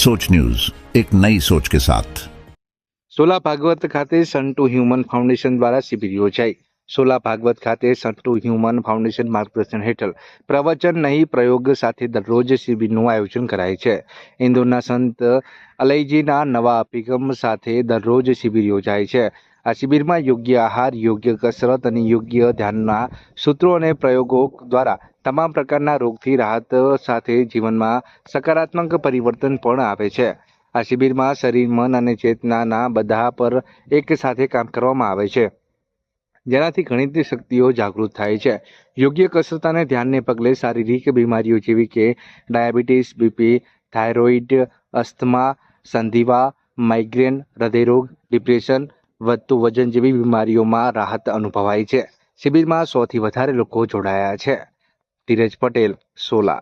सोच न्यूज एक नई सोच के साथ સોલા ભાગવત ખાતે સન ટુ હ્યુમન ફાઉન્ડેશન દ્વારા શિબિર યોજાઈ સોલા ભાગવત ખાતે સન ટુ હ્યુમન ફાઉન્ડેશન માર્ગદર્શન હેઠળ પ્રવચન નહીં પ્રયોગ સાથે દરરોજ શિબિરનું આયોજન કરાય છે ઇન્દોરના સંત અલૈજીના નવા અભિગમ સાથે દરરોજ શિબિર યોજાય છે આ શિબિરમાં યોગ્ય આહાર યોગ્ય કસરત અને યોગ્ય ધ્યાનના સૂત્રો અને પ્રયોગો દ્વારા તમામ પ્રકારના રોગથી રાહત સાથે જીવનમાં સકારાત્મક પરિવર્તન પણ આવે છે. આ શિબિરમાં શરીર, મન અને ચેતનાના બધા પર એક સાથે કામ કરવામાં આવે છે. જેનાથી ઘણી શક્તિઓ જાગૃત થાય છે. યોગ્ય કસરત અને ધ્યાનને પગલે શારીરિક બીમારીઓ જેવી કે ડાયાબિટીસ, બીપી, થાઇરોઇડ, અસ્થમા, સંધિવા, માઇગ્રેન, હૃદયરોગ, ડિપ્રેશન, વધતું વજન જેવી બીમારીઓમાં રાહત અનુભવાય છે. શિબિરમાં સોથી વધારે લોકો જોડાયા છે. ધીરજ પટેલ સોલા.